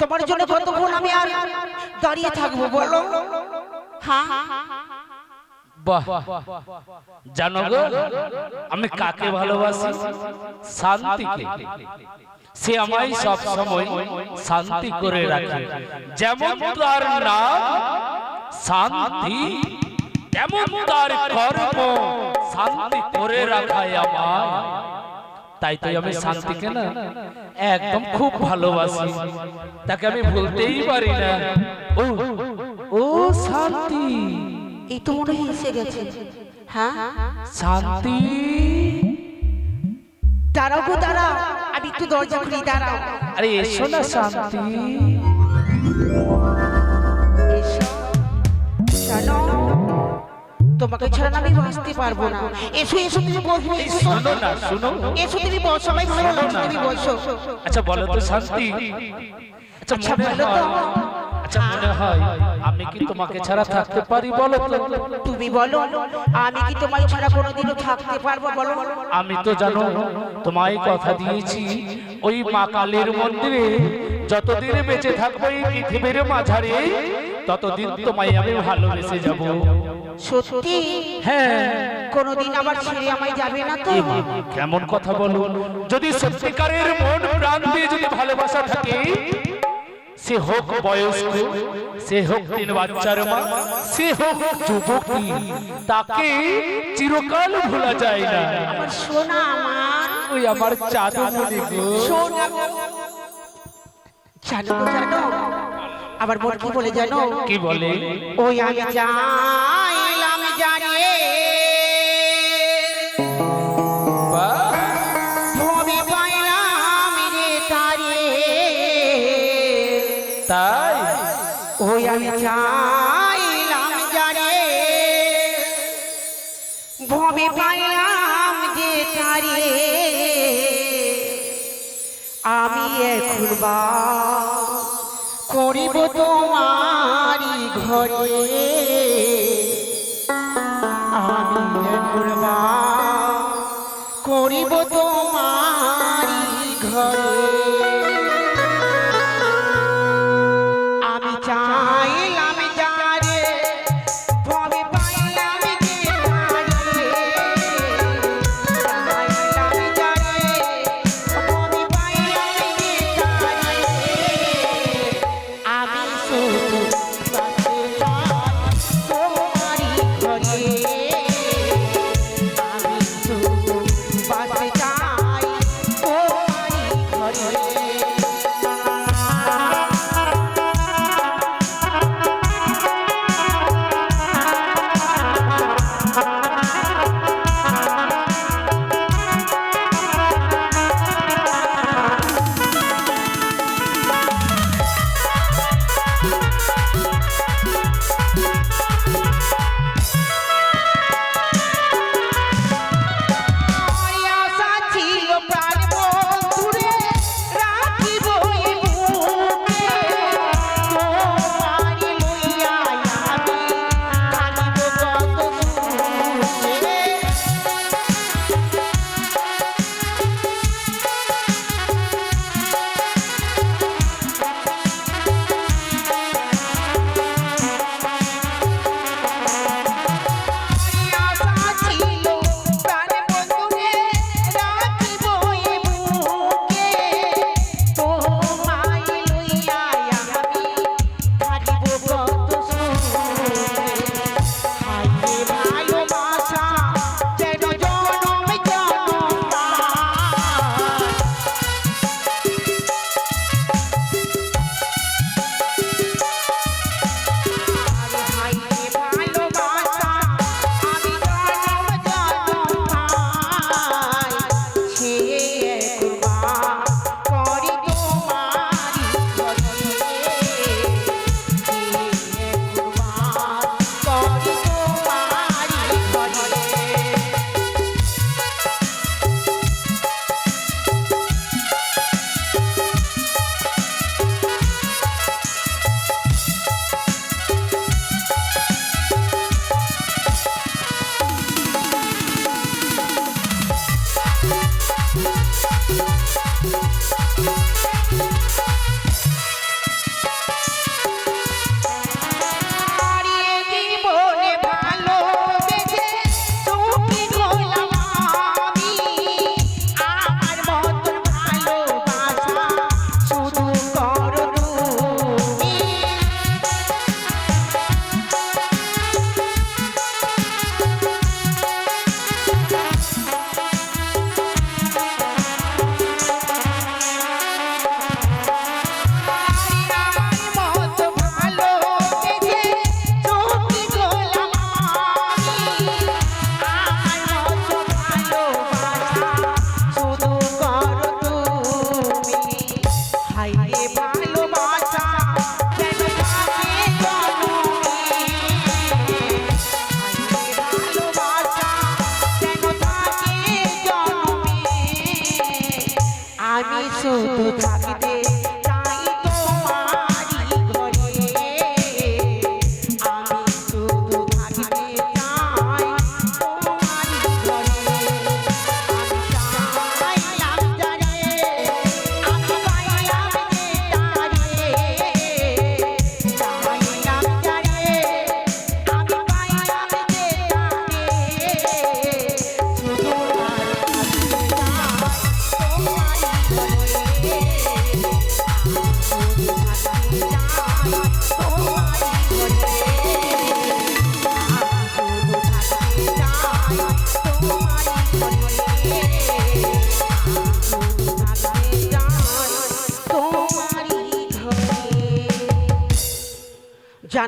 তোমার জন্য কতক্ষণ আমি আর দাঁড়িয়ে থাকব বলো। হ্যাঁ বাহ জানো গো আমি কাকে ভালোবাসি? শান্তিকে। সে আমায় সব সময় শান্তি করে রাখে। যেমন তার নাম শান্তি তেমন তার কর্ম শান্তি করে রাখায় আমায়। তাই তো আমি শান্তিকে না একদম খুব ভালোবাসি। তাকে আমি ভুলতেই পারি না। ও ও শান্তি। এই তো মনে হয় এসে গেছে। হ্যাঁ? শান্তি। দাঁড়াও গো দাঁড়াও। আমি একটু দরজা খুলি দাঁড়াও। আরে এসো না শান্তি। এসো। জানো তোমাকে ছাড়া আমি বাঁচতে পারব না। এসো এসো তুমি বসো শোনো না শোনো। এসো তুমি বসো ভালো লাগছে তুমি বসো। আচ্ছা বলো তো শান্তি। আচ্ছা আচ্ছা, বলো তো। আচ্ছা মনে হয় আমি কি তোমাকে ছাড়া থাকতে পারি বলো তো? তুমি বলো আমি কি তোমায় ছাড়া কোনোদিনও থাকতে পারব বলো? আমি তো জানো তোমায় কথা দিয়েছি ওই মা কালীর মন্দিরে। যতদিন বেঁচে থাকব এই পৃথিবীর মাঝারে ততদিন তোমায় আমি ভালোবেসে যাব। সত্যি? হ্যাঁ। কোনোদিন আমার ছেড়ে আমায় যাবে না তো? কেমন কথা বলো? যদি সত্যিকারের মন প্রাণ দিয়ে যদি ভালোবাসা থাকে সে হোক বয়স্ক সে হোক তিন বাচ্চার মা সে হোক যুবতী তাকে চিরকাল ভোলা যায় না। আমার সোনা আমার। ওই আমার চাঁদু মনে গো। সোনা। জানো জানো। আবার মন কি বলে জানো? কি বলে? ওই আমি যাইলাম ওই আমি ভবে পাইলাম যে তারে। আমি এখন করিব তোমারি ঘরে। আমি এখন বা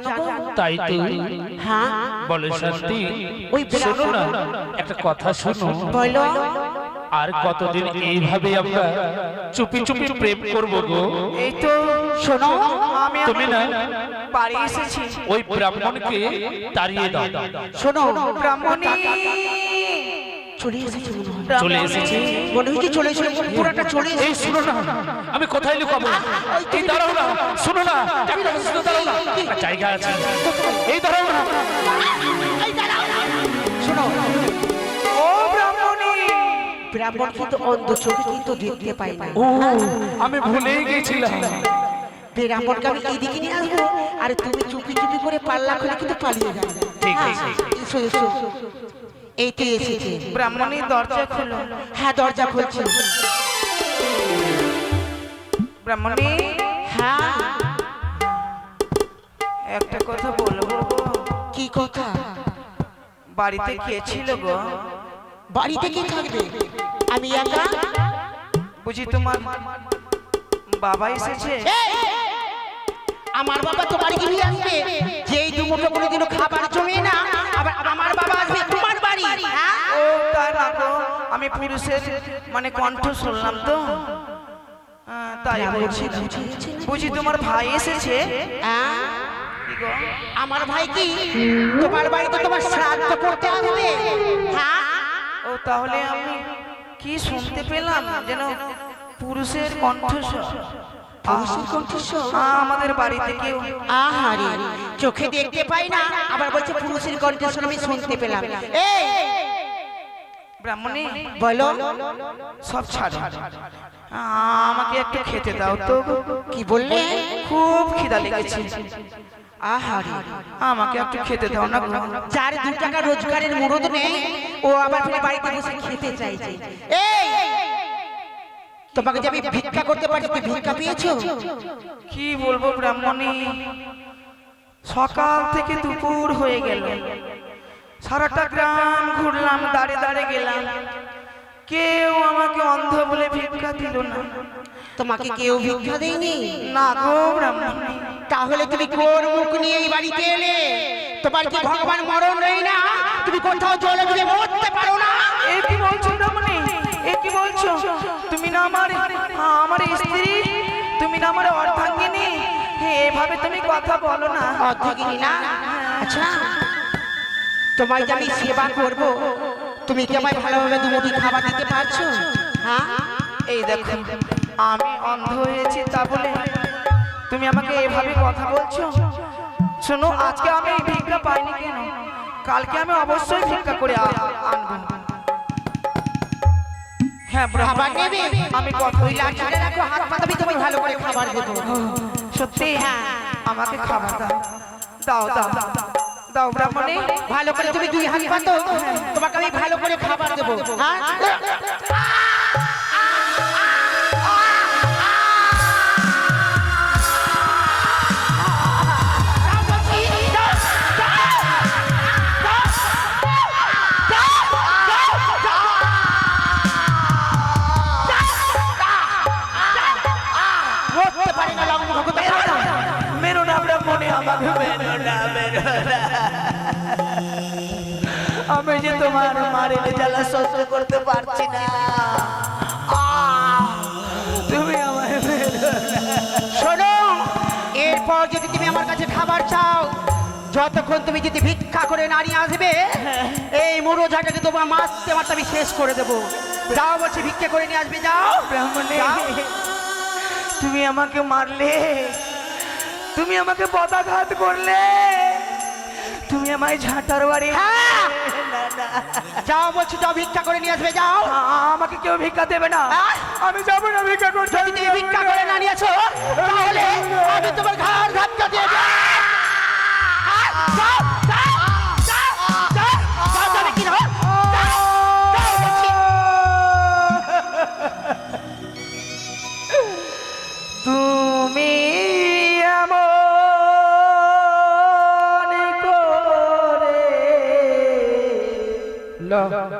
জানো তাই তো। হ্যাঁ? বলে শান্তি ওই শোনো না। একটা কথা শোনো। বলো। আর কতদিন এইভাবে আমরা চুপি চুপি প্রেম করব গো? এই তো শোনো আমি তুমি না? বাড়ি এসেছি। ওই ব্রাহ্মণকে তাড়িয়ে দাও। শোনো ব্রাহ্মণী। চলে এসেছে মনে হয়। চলে এসেছে? মনে হচ্ছে চলে এসেছে পুরাটা চলে এই শুনো না আমি কোথায় লুকাবো? এই দাঁড়াও না শুনো না একটা শুনে দাঁড়াও না। জায়গা আছে। এই দাঁড়াও না। শোনো ও ব্রাহ্মণী ব্রাহ্মণ কিন্তু অন্ধ চোখে কিন্তু দেখতে পাই না ও আমি ভুলেই গেছিলাম। ব্রাহ্মণকে আমি এইদিকে নিয়ে আসব আর তুমি চুপি চুপি করে পাল্লা খুলে কিন্তু পালিয়ে যাবে। ঠিক, এসো এসো। এই তো এসেছে। ব্রাহ্মণী দরজা খুলো। হ্যাঁ দরজা খুলছে। ব্রাহ্মণী হ্যাঁ। একটা কথা বলব। কি কথা? বাড়িতে কে ছিল গো। বাড়িতে কি থাকবে? আমি একা? বুঝি তোমার বাবা এসেছে? আমার বাবা তো বাড়ি গিয়ে আসবে। যেই দুমুঠো কোনোদিনও খাবার জমে না আবার আমার বাবা আসবে তোমার বাড়ি হ্যাঁ? ও তাই না গো আমি পুরুষের মানে কণ্ঠ শুনলাম তো। হ্যাঁ, তাই বলছি। বুঝে তোমার ভাই এসেছে? হ্যাঁ? আমার ভাই কি? তোমার বাড়িতে তোমার শ্রাদ্ধ করতে আসবে? হ্যাঁ? ও তাহলে আমি কি শুনতে পেলাম? যেন পুরুষের কণ্ঠস্বর। আমাদের বাড়িতে কেউ আহারে চোখে দেখতে পাই না। আবার বলছে পুরুষের কণ্ঠস্বর আমি শুনতে পেলাম। এই ব্রাহ্মণী বলো। সব ছাড়ো। আমাকে একটু খেতে দাও তো কি বললে? খুব খিদা লেগেছে। আহারে আমাকে একটু খেতে দাও না। যার দু টাকা রোজগারের মুরদ নেই ও আবার ফিরে বাড়িতে বসে খেতে চাইছে এই! তোমাকে যে আমি ভিক্ষা করতে পারি তুই ভিক্ষা পেয়েছ? কি বলব ব্রাহ্মণী? সকাল থেকে দুপুর হয়ে গেল। সারাটা গ্রাম ঘুরলাম দাঁড়ে দাঁড়ে গেলাম। কেউ আমাকে অন্ধ বলে ভিক্ষা দিল না। তোমাকে কেউ ভিক্ষা দেয়নি? না গো ব্রাহ্মণী। তাহলে তুমি কোন মুখ নিয়ে এই বাড়িতে এলে? তোমার কি ভগবান মরণ নেই না তুমি কোথাও চলে ডুবে মরতে পারো না। এ কি বলছো ব্রাহ্মণী? এ কি বলছো? তুমি না আমার আমার স্ত্রী? তুমি না আমার অর্ধাঙ্গিনী? এভাবে তুমি কথা বলো না। অর্ধগিনী না? আচ্ছা। তোমায় যে আমি সেবা করব। তুমি কি আমায় ভালোভাবে দুমুঠি খাবার দিতে পারছ? হ্যাঁ? এই দেখো আমি অন্ধ হয়েছি তা বলে তুমি আমাকে এভাবে কথা বলছো? শোনো আজকে আমি ভিক্ষা পাইনি কেন? কালকে আমি অবশ্যই ভিক্ষা করে আনব। হ্যাঁ খাবার নেবে? আমি ওই লাঠিটা রাখো হাত পাতাবি তোমায় ভালো করে খাবার দেবো। সত্যি হ্যাঁ। আমাকে খাবার দাও দাও দাও। দাও ব্রাহ্মণী। ভালো করে তুমি দুই হাত পাতো। তোমাকে আমি ভালো করে খাবার দেবো। হ্যাঁ? মরতে পারি আমি যে তোমার মারের জ্বালা সহ্য করতে পারছি না। তুমি আমায় শোনো এরপর যদি তুমি আমার কাছে খাবার চাও যতক্ষণ তুমি যদি ভিক্ষা করে নারী আসবে এই মুড়ো ঝাঁটাকে তোমার মারতে মারতে আমি শেষ করে দেবো। যাও বলছি ভিক্ষা করে নিয়ে আসবে যাও। ব্রাহ্মণী। তুমি আমাকে মারলে। তুমি আমাকে পদাঘাত করলে। তুমি আমায় ঝাঁটার বাড়ি হ্যাঁ। যাও বলছি যাও ভিক্ষা করে নিয়ে আসবে যাও। আমাকে কেউ ভিক্ষা দেবে না। হ্যাঁ? আমি যাব না ভিক্ষা করতে। যদি তুমি ভিক্ষা করে না নিয়েছো তাহলে আমি তোমার ঘাড় ধাক্কা দিয়ে যাও, যাও, আমায়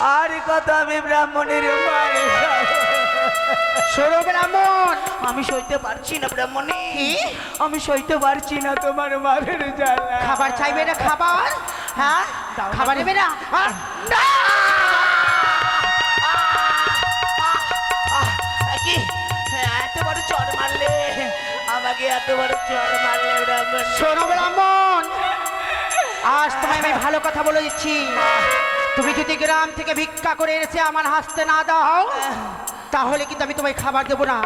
আর কত আমি ব্রাহ্মণের শোনো ব্রাহ্মণ। আমি সইতে পারছি না ব্রাহ্মণী। আমি সইতে পারছি না তোমার মারের জ্বালা। খাবার চাইবে না খাবার? হ্যাঁ? খাবার নেবে না? এত বড় চড় মারলে আমাকে এত বড় চড় মারলে ব্রাহ্মণ। শোনো ব্রাহ্মণ। আজ তোমায় আমি ভালো কথা বলে দিচ্ছি। তুমি যদি গ্রাম থেকে ভিক্ষা করে এসে আমার হাসতে না দাও তাহলে কিন্তু আমি তোমায় খাবার দেবো না।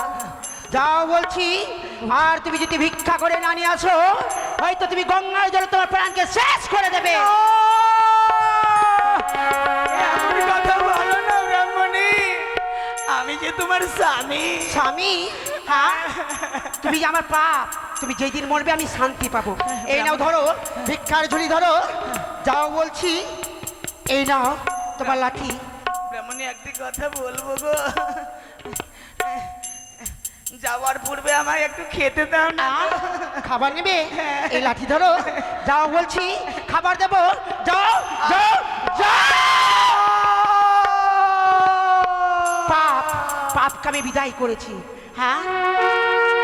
যাও বলছি আর তুমি যদি ভিক্ষা করে না নিয়ে আসো হয়তো তুমি গঙ্গার জলে তোমার প্রাণকে শেষ করে দেবে। আমি যে তোমার স্বামী। স্বামী? হ্যাঁ? তুমি যে আমার পাপ তুমি যেই দিন মরবে আমি শান্তি পাবো। এই নাও ধরো ভিক্ষার ঝুড়ি ধরো। যাও বলছি এই নাও তোমার লাঠি। ব্রাহ্মণী একটি কথা বলব গো। যাওয়ার পূর্বে আমায় একটু খেতে দাও না। খাবার নেবে? এই লাঠি ধরো। যাও বলছি খাবার দেবো। যাও যাও! পাপ পাপকে আমি বিদায় করেছি। হ্যাঁ?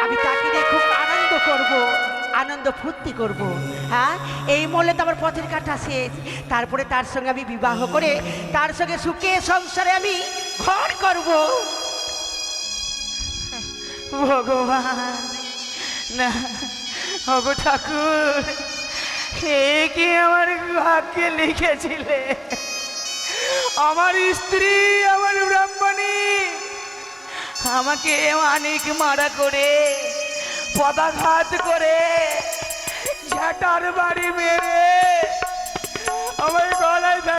আমি তাকে নিয়ে খুব আনন্দ করব আনন্দ ফুর্তি করব। হ্যাঁ? এই মলে তো আমার পথের কাটা শেষ তারপরে তার সঙ্গে আমি বিবাহ করে, তার সঙ্গে সুখে সংসারে আমি ঘর করব। ভগবান, না, ওগো ঠাকুর, হে কি আমার ভাগ্যে লিখেছিলে? আমার স্ত্রী, আমার ব্রাহ্মণী, আমাকে অনেক মারা করে, পদাঘাত করে ঝাটার বাড়ি মেরে আমার গলায়